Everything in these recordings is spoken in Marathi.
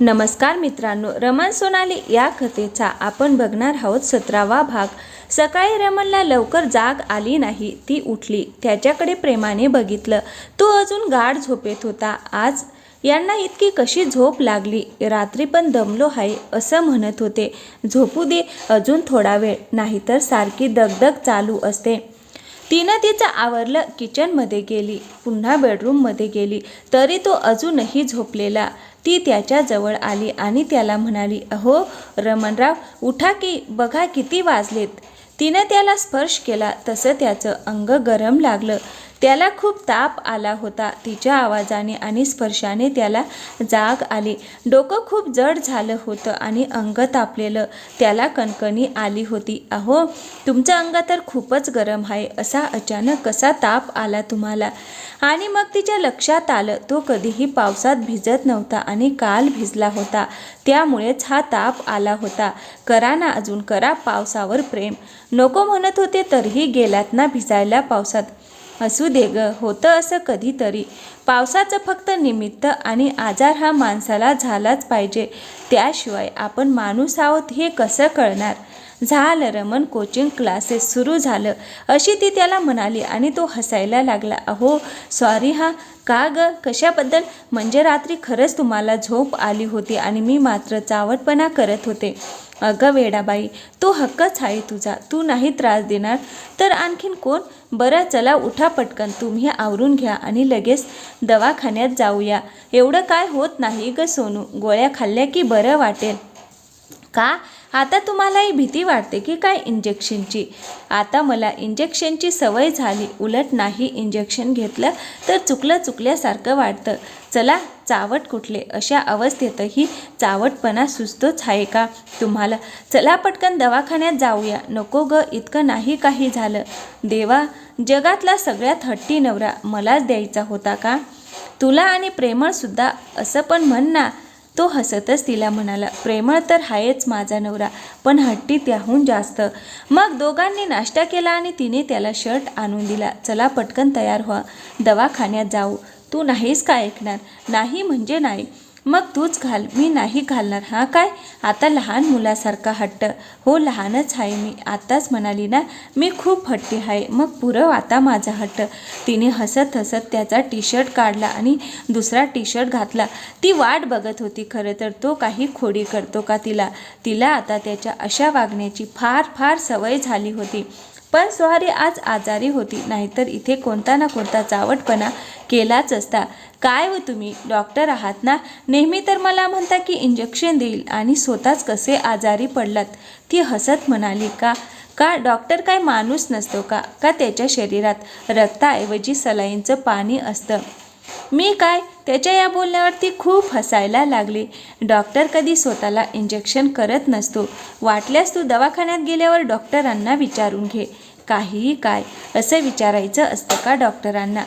नमस्कार मित्रांनो रमण सोनाली या कथेचा आपण बघणार आहोत सतरावा भाग. सकाळी रमणला लवकर जाग आली नाही ती उठली. त्याच्याकडे प्रेमाने बघितलं. तो अजून गाढ झोपेत होता. आज यांना इतकी कशी झोप लागली? रात्री पण दमलो आहे असं म्हणत होते. झोपू दे अजून थोडा वेळ. नाहीतर सारखी दगदग चालू असते. तिनं तिचं आवरलं किचनमध्ये गेली पुन्हा बेडरूममध्ये गेली. तरी तो अजूनही झोपलेला. ती त्याच्याजवळ आली आणि त्याला म्हणाली अहो रमणराव उठा की बघा किती वाजलेत. तिनं त्याला स्पर्श केला तसं त्याचं अंग गरम लागलं. त्याला खूप ताप आला होता. तिच्या आवाजाने आणि स्पर्शाने त्याला जाग आली. डोकं खूप जड झालं होतं आणि अंग तापलेलं. त्याला कणकणी आली होती. अहो तुमचं अंग तर खूपच गरम आहे. असा अचानक कसा ताप आला तुम्हाला? आणि मग तिच्या लक्षात आलं. तो कधीही पावसात भिजत नव्हता आणि काल भिजला होता. त्यामुळेच हा ताप आला होता. करा ना अजून. करा पावसावर प्रेम. नको म्हणत होते तरीही गेलात ना भिजायला पावसात. असू दे ग होतं असं कधीतरी. पावसाचं फक्त निमित्त आणि आजार हा माणसाला झालाच पाहिजे. त्याशिवाय आपण माणूस आहोत हे कसं कळणार? झालं रमन कोचिंग क्लासेस सुरू झालं. अशी ती त्याला म्हणाली आणि तो हसायला लागला. अहो सॉरी हा. का ग? कशाबद्दल? म्हणजे रात्री खरंच तुम्हाला झोप आली होती आणि मी मात्र चावटपणा करत होते. अगं वेडाबाई तो हक्कच आहे तुझा. तू नाही त्रास देणार. तर आणखीन कोण? बरं चला उठा पटकन. तुम्ही आवरून घ्या आणि लगेच दवाखान्यात जाऊया. एवढं काय होत नाही ग सोनू. गोळ्या खाल्ल्या की बरं वाटेल. का? आता तुम्हालाही भीती वाटते की काय इंजेक्शनची? आता मला इंजेक्शनची सवय झाली. उलट नाही इंजेक्शन घेतलं तर चुकलं चुकल्यासारखं वाटतं. चला चावट कुठले? अशा अवस्थेतही चावटपणा सुचतोच आहे का? तुम्हाला? चला पटकन दवाखान्यात जाऊया. नको ग इतकं नाही काही झालं. देवा जगातला सगळ्यात हट्टी नवरा मलाच द्यायचा होता का? तुला आणि प्रेमळसुद्धा असं पण म्हण ना. तो हसतच तिला म्हणाला प्रेमळ तर आहेच माझा नवरा पण हट्टी त्याहून जास्त. मग दोघांनी नाश्ता केला आणि तिने त्याला शर्ट आणून दिला. चला पटकन तयार व्हा. दवाखान्यात जाऊ. तू नाहीच का ऐकणार? नाही म्हणजे नाही. मग तूच घाल. मी नाही घालणार. हा काय? आता लहान मुलासारखा हट्ट. हो लहानच आहे मी. आत्ताच म्हणाली ना मी खूप हट्टी आहे. मग पुरव आता माझा हट्ट. तिने हसत हसत त्याचा टी शर्ट काढला आणि दुसरा टी शर्ट घातला. ती वाट बघत होती खरं तर. तो काही खोडी करतो का तिला? तिला आता त्याच्या अशा वागण्याची फार फार सवय झाली होती. पण स्वारी आज आजारी होती. नाहीतर इथे कोणता ना कोणता चावटपणा केलाच असता. काय हो तुम्ही? डॉक्टर आहात ना? नेहमी तर मला म्हणता की इंजेक्शन देईल आणि स्वतःच कसे आजारी पडलात? ती हसत म्हणाली का? का? डॉक्टर काय माणूस नसतो का? का त्याच्या शरीरात रक्ताऐवजी सलाईंचं पाणी असतं? मी काय? त्याच्या या बोलण्यावरती खूप हसायला लागले. डॉक्टर कधी स्वतःला इंजेक्शन करत नसतो. वाटल्यास तू दवाखान्यात गेल्यावर डॉक्टरांना विचारून घे. काहीही काय असं विचारायचं असतं का डॉक्टरांना?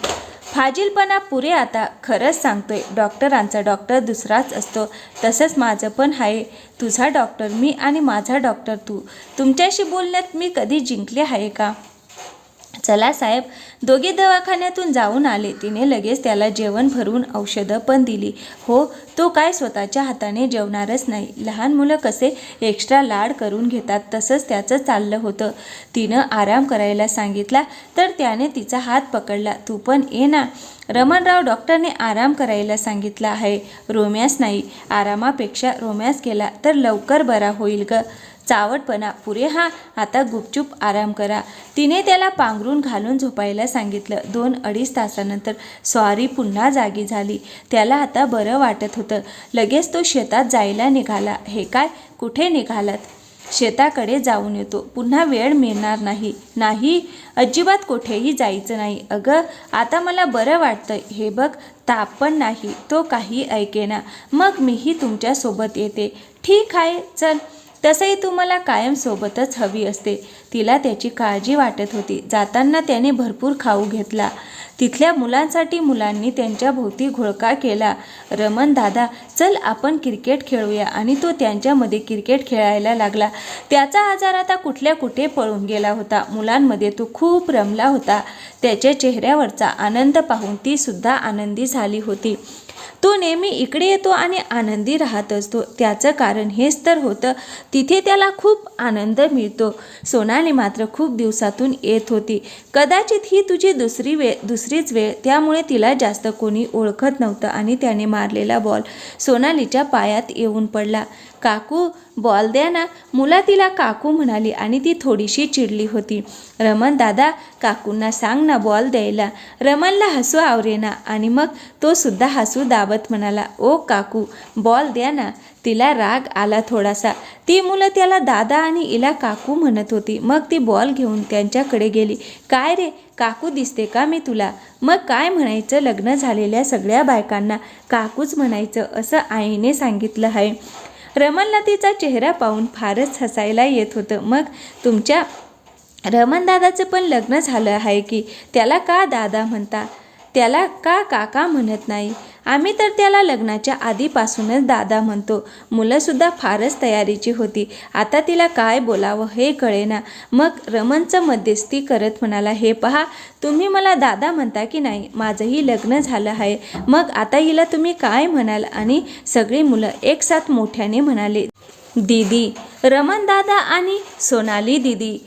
फाजीलपणा पुरे आता खरंच सांगतोय. डॉक्टरांचा डॉक्टर दुसराच असतो. तसंच माझं पण आहे तुझा डॉक्टर मी आणि माझा डॉक्टर तू. तुमच्याशी बोलण्यात मी कधी जिंकले आहे का? चला साहेब. दोघे दवाखान्यातून जाऊन आले. तिने लगेच त्याला जेवण भरून औषधं पण दिली. हो तो काय स्वतःच्या हाताने जेवणारच नाही. लहान मुलं कसे एक्स्ट्रा लाड करून घेतात तसंच त्याचं चाललं होतं. तिनं आराम करायला सांगितला तर त्याने तिचा हात पकडला. तू पण ये ना. रमणराव डॉक्टरने आराम करायला सांगितला आहे रोम्यास नाही. आरामापेक्षा रोम्यास केला तर लवकर बरा होईल ग. चावटपणा. पुरे हा आता गुपचूप आराम करा. तिने त्याला पांघरून घालून झोपायला सांगितलं. दोन अडीच तासानंतर स्वारी पुन्हा जागी झाली. त्याला आता बरं वाटत होतं. लगेच तो शेतात जायला निघाला. हे काय? कुठे निघालात? शेताकडे जाऊन येतो. पुन्हा वेळ मिळणार नाही. नाही अजिबात कुठेही जायचं नाही. अगं आता मला बरं वाटतं हे बघ ताप पण नाही. तो काही ऐकेना. मग मीही तुमच्यासोबत येते. ठीक आहे चल. तसंही तू मला कायम सोबतच हवी असते. तिला त्याची काळजी वाटत होती. जाताना त्याने भरपूर खाऊ घेतला. तिथल्या मुलांसाठी मुलांनी त्यांच्या भोवती घोळका केला. रमन दादा चल आपण क्रिकेट खेळूया. आणि तो त्यांच्यामध्ये क्रिकेट खेळायला लागला. त्याचा आजार आता कुठल्या कुठे पळून गेला होता. मुलांमध्ये तो खूप रमला होता. त्याच्या चेहऱ्यावरचा आनंद पाहून ती सुद्धा आनंदी झाली होती. तो नेहमी इकडे येतो आणि आनंदी राहत असतो त्याचं कारण हेच तर होतं तिथे त्याला खूप आनंद मिळतो. सोनाली मात्र खूप दिवसातून येत होती. कदाचित ही तुझी दुसरी वेळ दुसरीच वेळ. त्यामुळे तिला जास्त कोणी ओळखत नव्हतं आणि त्याने मारलेला बॉल सोनालीच्या पायात येऊन पडला. काकू बॉल द्या ना. मुला तिला काकू म्हणाली आणि ती थोडीशी चिडली होती. रमन दादा काकूंना सांग ना बॉल द्यायला. रमनला हसू आवरेना आणि मग तो सुद्धा हसू दाबत म्हणाला ओ काकू बॉल द्या ना. तिला राग आला थोडासा. ती मुलं त्याला दादा आणि इला काकू म्हणत होती. मग ती बॉल घेऊन त्यांच्याकडे गेली. काय रे काकू दिसते का मी तुला? मग काय म्हणायचं? लग्न झालेल्या सगळ्या बायकांना काकूच म्हणायचं असं आईने सांगितलं आहे. रमनला तिचा चेहरा पाहून फारच हसायला येत होतं. मग तुमच्या रमन दादाचं पण लग्न झालं आहे की? त्याला का दादा म्हणता? त्याला का काका म्हणत नाही? आम्ही तर त्याला लग्नाच्या आधीपासूनच दादा म्हणतो. मुलंसुद्धा फारच तयारीची होती. आता तिला काय बोलावं हे कळेना. मग रमनचं मध्यस्थी करत म्हणाला हे पहा तुम्ही मला दादा म्हणता की नाही? माझंही लग्न झालं आहे. मग आता हिला तुम्ही काय म्हणाल? आणि सगळी मुलं एकसाथ मोठ्याने म्हणाले दीदी रमन दादा आणि सोनाली दीदी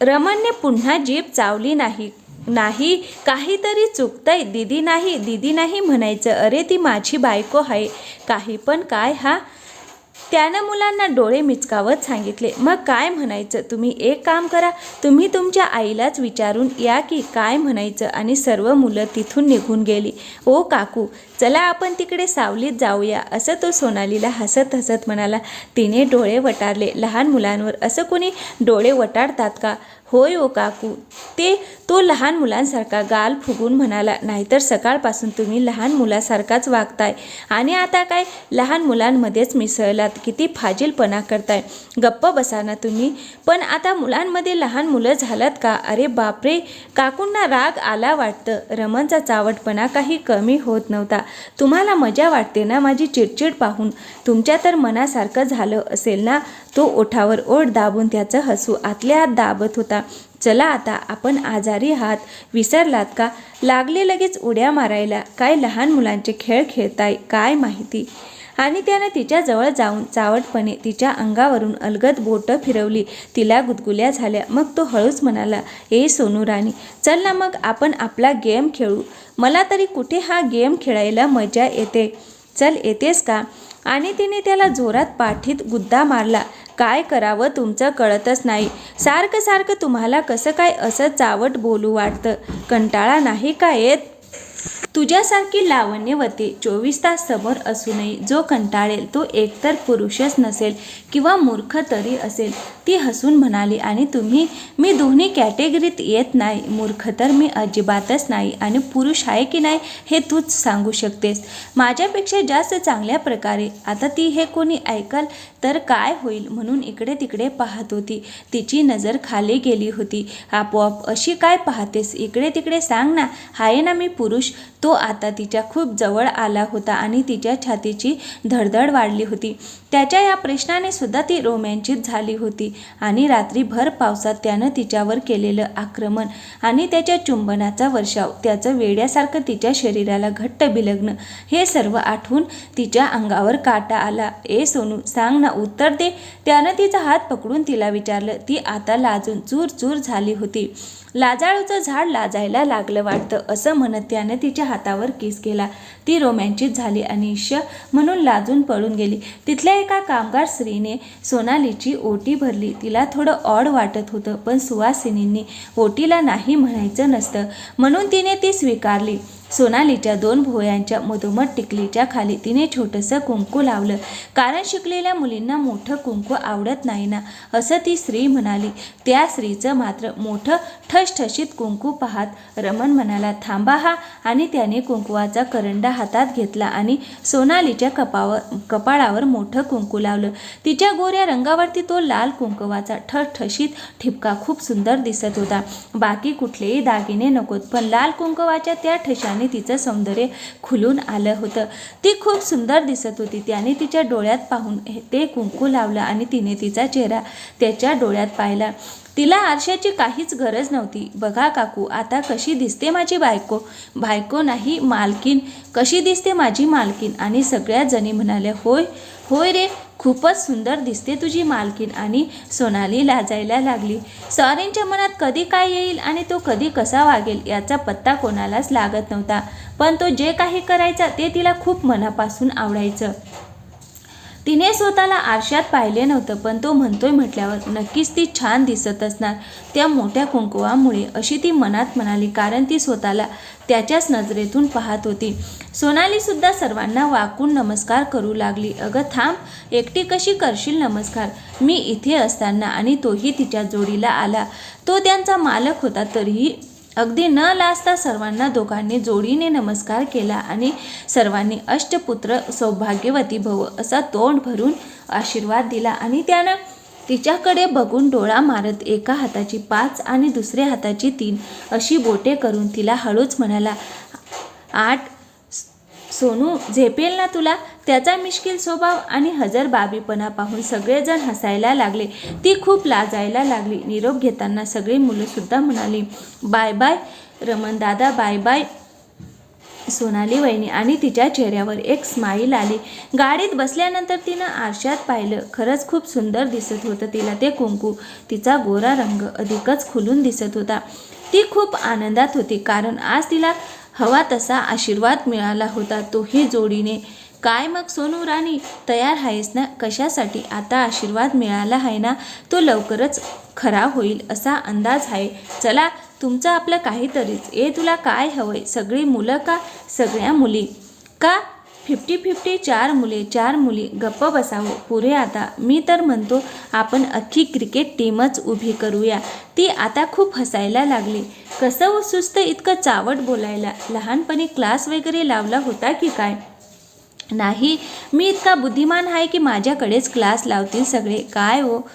रमणने पुन्हा जीप चावली नाही. नाही काहीतरी चुकतंय. दीदी नाही दीदी नाही म्हणायचं. अरे ती माझी बायको आहे. काही पण काय हा? त्यानं मुलांना डोळे मिचकावत सांगितले. मग काय म्हणायचं? तुम्ही एक काम करा. तुम्ही तुमच्या आईलाच विचारून या की काय म्हणायचं? आणि सर्व मुलं तिथून निघून गेली. ओ काकू चला आपण तिकडे सावलीत जाऊया. असं तो सोनालीला हसत हसत म्हणाला. तिने डोळे वटारले. लहान मुलांवर असं कोणी डोळे वटारतात का? होय ओ काकू. ते तो लहान मुलांसारखा गाल फुगून म्हणाला नाहीतर सकाळपासून तुम्ही लहान मुलासारखाच वागताय. आणि आता काय? लहान मुलांमध्येच मिसळलात. किती फाजीलपणा करताय. गप्प बसा ना तुम्ही. पण आता मुलांमध्ये लहान मुलं झालात का? अरे बापरे! काकूंना राग आला वाटतं. रमणचा चावटपणा काही कमी होत नव्हता. तुम्हाला मजा वाटते ना माझी चिडचिड पाहून? तुमच्या तर मनासारखं झालं असेल ना? तो ओठावर ओठ दाबून त्याचं हसू आतल्या आत दाबत होता. चला आता आपण आजारी हात विसरलात का? लागले लगेच उड्या मारायला. काय लहान मुलांचे खेळ खेळताय काय माहिती? आणि त्यानं तिच्याजवळ जाऊन चावटपणे तिच्या अंगावरून अलगद बोटं फिरवली. तिला गुदगुल्या झाल्या. मग तो हळूच म्हणाला ए सोनू राणी चल ना मग आपण आपला गेम खेळू. मला तरी कुठे हा गेम खेळायला मजा येते. चल येतेस का? आणि तिने त्याला जोरात पाठीत गुद्दा मारला. काय करावं तुमचं कळतच नाही. सारखं सारखं तुम्हाला कसं काय असं चावट बोलू वाटतं? कंटाळा नाही का येत? तुझ्यासारखी लावण्यवती चोवीस तास समोर असूनही जो कंटाळेल तो एकतर पुरुषच नसेल किंवा मूर्ख तरी असेल ती हसून म्हणाली आणि तुम्ही मी दोन्ही कॅटेगरीत येत नाही. मूर्ख तर मी अजिबातच नाही. आणि पुरुष आहे की नाही हे तूच सांगू शकतेस. माझ्यापेक्षा जास्त चांगल्या प्रकारे. आता ती हे कोणी ऐकल तर काय होईल म्हणून इकडे तिकडे पाहत होती. तिची नजर खाली गेली होती. आपोआप अशी काय पाहतेस? इकडे तिकडे सांग ना. हाय ना मी पुरुष. तो आता तिच्या खूप जवळ आला होता आणि तिच्या छातीची धडधड वाढली होती. त्याच्या या प्रश्नाने सुद्धा ती रोमॅन्चित झाली होती आणि रात्री भर पावसात त्यानं तिच्यावर केलेलं आक्रमण आणि त्याच्या चुंबनाचा वर्षाव त्याचं वेड्यासारखं तिच्या शरीराला घट्ट बिलग्न हे सर्व आठवून तिच्या अंगावर काटा आला. ए सोनू सांग ना उत्तर दे. त्यानं तिचा हात पकडून तिला विचारलं. ती आता लाजून चूर चूर झाली होती. लाजाळूचं झाड लाजायला लागलं वाटतं असं म्हणत त्याने तिच्या हातावर किस केला. ती रोमॅन्चित झाली आणि श म्हणून लाजून पळून गेली. तिथल्या एका कामगार स्त्रीने सोनालीची ओटी भरली. तिला थोडं ऑड वाटत होतं पण सुवासिनींनी ओटीला नाही म्हणायचं नसतं. म्हणून तिने ती स्वीकारली. सोनालीच्या दोन भोयांच्या मधोमध टिकलीच्या खाली तिने छोटंसं कुंकू लावलं. कारण शिकलेल्या मुलींना मोठं कुंकू आवडत नाही ना असं ती स्त्री म्हणाली. त्या स्त्रीचं मात्र मोठं ठसठशीत कुंकू पाहत रमण म्हणाला थांबा हा. आणि त्याने कुंकुवाचा करंडा हातात घेतला आणि सोनालीच्या कपावर कपाळावर मोठं कुंकू लावलं. तिच्या गोऱ्या रंगावरती तो लाल कुंकवाचा ठसठशीत ठिपका खूप सुंदर दिसत होता. बाकी कुठलेही दागिने नकोत पण लाल कुंकवाच्या त्या ठशाने आणि तिचं सौंदर्य खुलून आलं होतं. ती खूप सुंदर दिसत होती. त्याने तिच्या डोळ्यात पाहून ते कुंकू लावलं आणि तिने तिचा चेहरा त्याच्या डोळ्यात पाहिला. तिला आरशाची काहीच गरज नव्हती. बघा काकू आता कशी दिसते माझी बायको? बायको नाही मालकीन कशी दिसते माझी मालकीन आणि सगळ्या जणी म्हणाल्या होय होय रे खूपच सुंदर दिसते तुझी मालकीन आणि सोनाली लाजायला लागली. सॉरींच्या मनात कधी काय येईल आणि तो कधी कसा वागेल याचा पत्ता कोणालाच लागत नव्हता. पण तो जे काही करायचा ते तिला खूप मनापासून आवडायचं. तिने स्वतःला आरशात पाहिले नव्हतं पण तो म्हणतोय म्हटल्यावर नक्कीच ती छान दिसत असणार त्या मोठ्या कुंकुवामुळे अशी ती मनात म्हणाली कारण ती स्वतःला त्याच्याच नजरेतून पाहत होती. सोनाली सुद्धा सर्वांना वाकून नमस्कार करू लागली अगं थांब एकटी कशी करशील नमस्कार? मी इथे असताना आणि तोही तिच्या जोडीला आला. तो त्यांचा मालक होता तरीही अगदी न लाजता सर्वांना दोघांनी जोडीने नमस्कार केला आणि सर्वांनी अष्टपुत्र सौभाग्यवती भव असा तोंड भरून आशीर्वाद दिला आणि त्यानं तिच्याकडे बघून डोळा मारत एका हाताची पाच आणि दुसऱ्या हाताची तीन अशी बोटे करून तिला हळूच म्हणाला आठ सोनू झेपेल ना तुला? त्याचा मिश्किल स्वभाव आणि हजर बाबीपणा पाहून सगळेजण हसायला लागले. ती खूप लाजायला लागली. निरोप घेताना सगळी मुलंसुद्धा म्हणाली बाय बाय रमण दादा बाय बाय. सोनाली वहिनी आणि तिच्या चेहऱ्यावर एक स्माईल आली. गाडीत बसल्यानंतर तिनं आरशात पाहिलं. खरंच खूप सुंदर दिसत होतं तिला ते कुंकू. तिचा गोरा रंग अधिकच खुलून दिसत होता. ती खूप आनंदात होती कारण आज तिला हवा तसा आशीर्वाद मिळाला होता. तोही जोडीने काय मग सोनू राणी तयार आहेस ना? कशासाठी आता आशीर्वाद मिळाला आहे ना? तो लवकरच खरा होईल असा अंदाज आहे. चला तुमचं आपलं काहीतरीच. ए तुला काय हवंय? सगळी मुलं का? सगळ्या मुली. का? फिफ्टी फिफ्टी चार मुले चार मुली. गप्प बसावं. पुरे आता. मी तर म्हणतो आपण अख्खी क्रिकेट टीमच उभी करूया. ती आता खूप हसायला लागली. कसं सुस्त इतकं चावट बोलायला. लहानपणी क्लास वगैरे लावला होता की काय? नाही. मी इतका बुद्धिमान आहे की माझ्याकडेच क्लास लावतील सगळे. काय हो?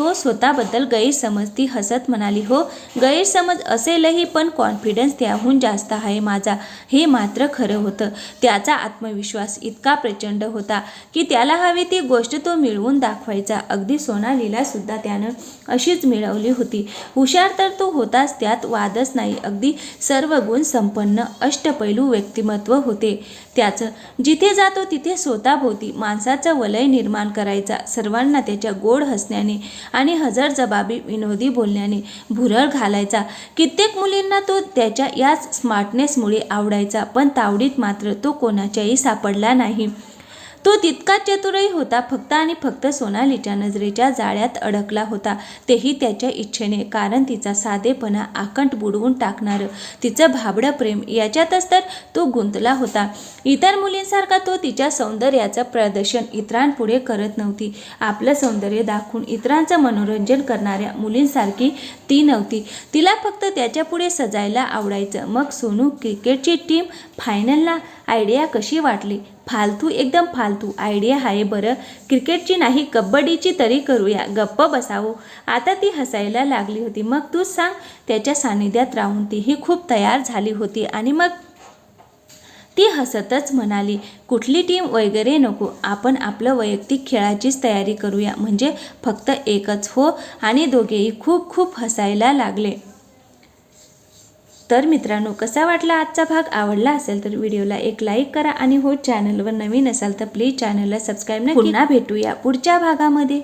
तो स्वतःबद्दल गैरसमज ती हसत म्हणाली हो गैरसमज असेलही पण कॉन्फिडन्स त्याहून जास्त आहे माझा. हे मात्र खरं होतं. त्याचा आत्मविश्वास इतका प्रचंड होता की त्याला हवी ती गोष्ट तो मिळवून दाखवायचा. अगदी सोनालीलासुद्धा त्यानं अशीच मिळवली होती. हुशार तर तो होताच त्यात वादच नाही. अगदी सर्व गुण संपन्न अष्टपैलू व्यक्तिमत्व होते. त्याचं जिथे जातो तिथे स्वतःभोवती माणसाचं वलय निर्माण करायचा. सर्वांना त्याच्या गोड हसण्याने आणि हजर जबाबी विनोदी बोलण्याने भुरळ घालायचा. कित्येक मुलींना तो त्याच्या याच स्मार्टनेसमुळे आवडायचा पण तावडीत मात्र तो कोणाच्याही सापडला नाही. तो तितका चतुरही होता फक्त आणि फक्त सोनालीच्या नजरेच्या जाळ्यात अडकला होता. तेही त्याच्या इच्छेने कारण तिचा साधेपणा आकंठ बुडवून टाकणारं तिचं भाबडं प्रेम याच्यातच तर तो गुंतला होता. इतर मुलींसारखा तो तिच्या सौंदर्याचं प्रदर्शन इतरांपुढे करत नव्हती. आपलं सौंदर्य दाखवून इतरांचं मनोरंजन करणाऱ्या मुलींसारखी ती नव्हती. तिला फक्त त्याच्यापुढे सजायला आवडायचं. मग सोनू क्रिकेटची टीम फायनलला आयडिया कशी वाटली? फालतू एकदम फालतू. आयडिया आहे बरं. क्रिकेटची नाही कबड्डीची तरी करूया. गप्प बसावं. आता ती हसायला लागली होती. मग तू सांग त्याच्या सानिध्यात राहून तीही खूप तयार झाली होती आणि मग ती हसतच म्हणाली कुठली टीम वगैरे नको. आपण आपलं वैयक्तिक खेळाचीच तयारी करूया. म्हणजे फक्त एकच हो? आणि दोघेही खूप खूप हसायला लागले. तर मित्रांनो कसा वाटला आजचा भाग? आवडला असेल तर व्हिडिओला एक लाईक करा आणि हो चॅनलवर नवीन असाल तर प्लीज चॅनलला सबस्क्राईब नक्की पुन्हा भेटूया पुढच्या भागामध्ये.